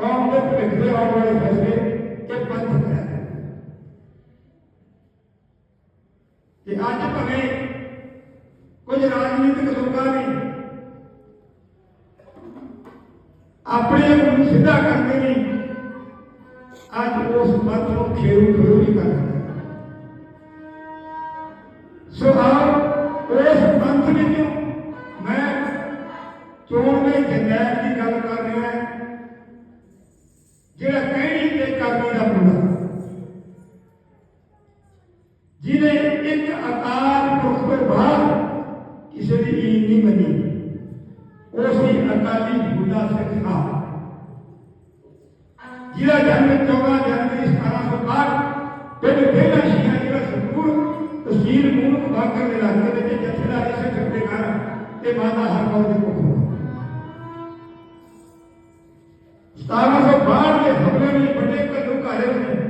کانگریس میں ہوئے آنے والے فیصلے کے پنتھ ہے کہ آج ہمیں کچھ راجنیتک لوگوں نے اپنے سیدھا کرنے نہیں اج اس مت کو کھیرو کھیرو نہیں کرنا سو آپ اس پنتھ میں میں چون میں جنگل کی گل کر جنہیں ایک اکار نخبے بھار کسی نے نہیں بنی اسی اکالی جھولا سے کھا جیلا جنگ چودہ جنوری ستارہ سو آٹھ پہلے پہلا شیعہ جیلا سکور تصویر مون بھا کر لے لاتے تھے کہ جتھے داری سے کرتے کارا تے مادا ہر قوم کو کھو ستارہ سو باٹھ کے حملے میں بڑے کدو کا ہے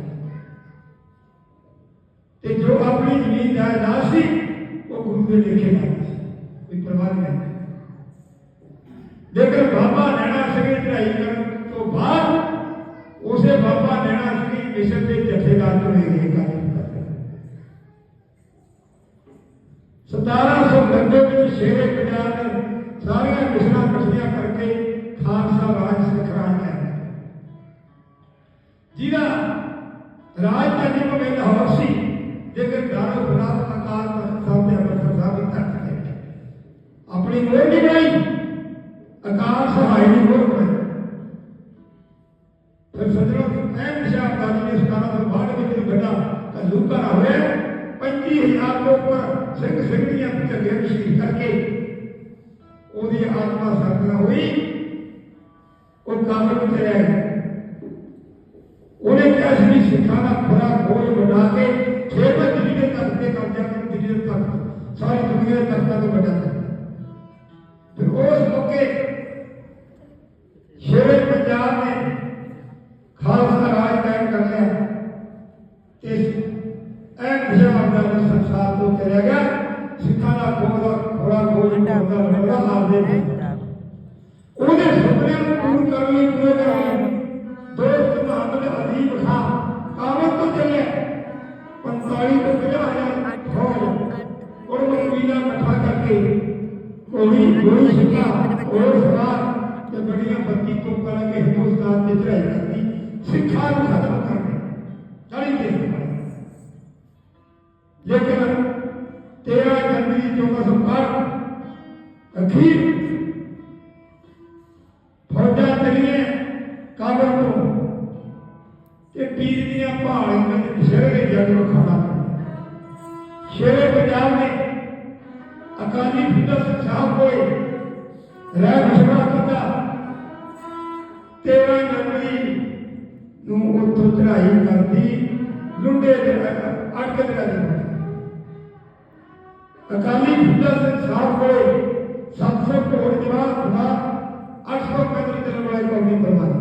ਉਹ ਗੁਰੂ ਦੇ ਕੋਈ ਪਰਵਾਹ ਨਹੀਂ ਲੇਕਿਨ ਬਾਬਾ ਨੈਣਾ ਸਿੰਘ ਦੀ ਕਰਨ ਤੋਂ ਬਾਅਦ ਉਸੇ ਬਾਬਾ ਨੈਣਾ ਸਿੰਘ ਮਿਸ਼ਨ ਦੇ ਜਥੇਦਾਰ ਚੁਣੇ ਗਏ ਕਾਲੀ 1790 ਵਿੱਚ ਸ਼ੇਰੇ ਪੰਜਾਬ ਨੇ ਸਾਰੀਆਂ ਮਿਸ਼ਨਾਂ ਇਕੱਠੀਆਂ ਕਰਕੇ ਖਾਲਸਾ ਰਾਜ ਸਿਖਰਾਂ ਹੈ ਜਿਹਦਾ ਰਾਜਧਾਨੀ ਭਾਵੇਂ ਲਾਹੌਰ ਸੀ ਲੇਕਿਨ ਦਾਰੋ ਖੁਰਾਕ ਅਕਾਲ ਆਪਣੀ ਮੋਹ ਨਹੀਂ ਬਣਾਈ ਅਕਾਲ ਸਹਾਈ ਦੀ ਮੋਹ ਬਣਾਈ ਫਿਰ ਸੱਜਣੋ ਐ ਨਿਸ਼ਾਨ ਦਾਦੀ ਨੇ 1762 ਵਿੱਚ ਨੂੰ ਗੱਡਾ ਕੱਲੂ ਘਰ ਹੋਇਆ 25000 ਤੋਂ ਉੱਪਰ ਸਿੰਘ ਸਿੰਘੀਆਂ ਝੱਗੇ ਸ਼ਹੀਦ ਕਰਕੇ ਉਹਦੀ ਆਤਮਾ ਸਾਧਨਾ ਹੋਈ ਉਹ ਕਾਬਲ ਵਿੱਚ ਚਲਿਆ ਗਿਆ ਉਹਨੇ ਕਿਹਾ ਸੀ ਵੀ ਸਿੱਖਾਂ ਦਾ ਖੁਰਾ ਖੋਜ ਬਣਾ ਕੇ ਛੇ ਮੈਂ ਦਿੱਲੀ ਦੇ ਤਖਤ ਤੇ ਕਬਜ਼ਾ ਕਰ ਦਿੱਲੀ ਦੇ ਤਖਤ ਸਾਰੀ ਦੁਨੀਆ ਦੇ ਤਖਤਾਂ ਤੋਂ ਵੱਡਾ ਉਹਦੇ ਸੁਪਨਿਆਂ ਨੂੰ ਪੂਰ ਕਰਨ ਲਈ ਪੂਰੇ ਕਰਨ ਦੋਸਤ ਮੁਹੰਮਦ ਅਦੀਬ ਖਾਨ ਕਾਬਲ ਤੋਂ ਚੱਲਿਆ 45 ਤੋਂ 50 ਹਜ਼ਾਰ ਫੌਜ ਔਰ ਉਹ ਕਬੀਲਾ ਇਕੱਠਾ ਕਰਕੇ ਕੋਈ ਗੁਰੂ ਸਿੱਖਾ ਔਰ ਸਵਾਰ ਤੇ ਬੜੀਆਂ ਬੱਤੀ ਤੋਂ ਕਰਾਂ ਕੇ ਹਿੰਦੁਸਤਾਨ ਤੇ ਚੜਾਈ ਕਰਦੀ ਸਿੱਖਾਂ ਨੂੰ ਖਤਮ ਕਰਨੇ ਚੜੀ ਦੇ ਲੇਕਿਨ 13 ਜਨਵਰੀ 1462 کبھی فوجا چلیے کابل کو کہ پیر دیا پہاڑی میں کھانا شیر پنجاب نے اکالی فیدر صاحب ہوئے رہ مشورہ کیا تیرہ جنوری اتوں چڑھائی کرتی لنڈے اٹک اکالی فیدر صاحب ہوئے بعد تھا آٹھ سو قدر چلنے کو بھی بنوانا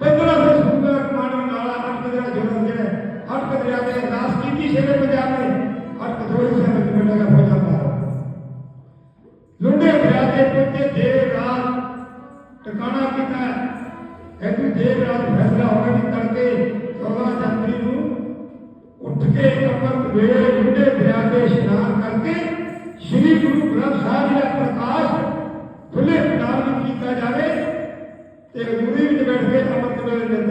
پندرہ سو سندر مانی نالا آٹھ قدرہ جوڑ گئے آٹھ قدرہ میں راستی کی شہر میں جاتے آٹھ قدروں سے میں تمہیں لگا ہو جاتا لنڈے بھیاتے پتے دیر رات ٹکانا کیتا ہے؟ ایتو دیر رات فیصلہ ہوگا کہ تڑکے چودہ جنوری اٹھ کے کمر ہوئے لنڈے جائے میرے دن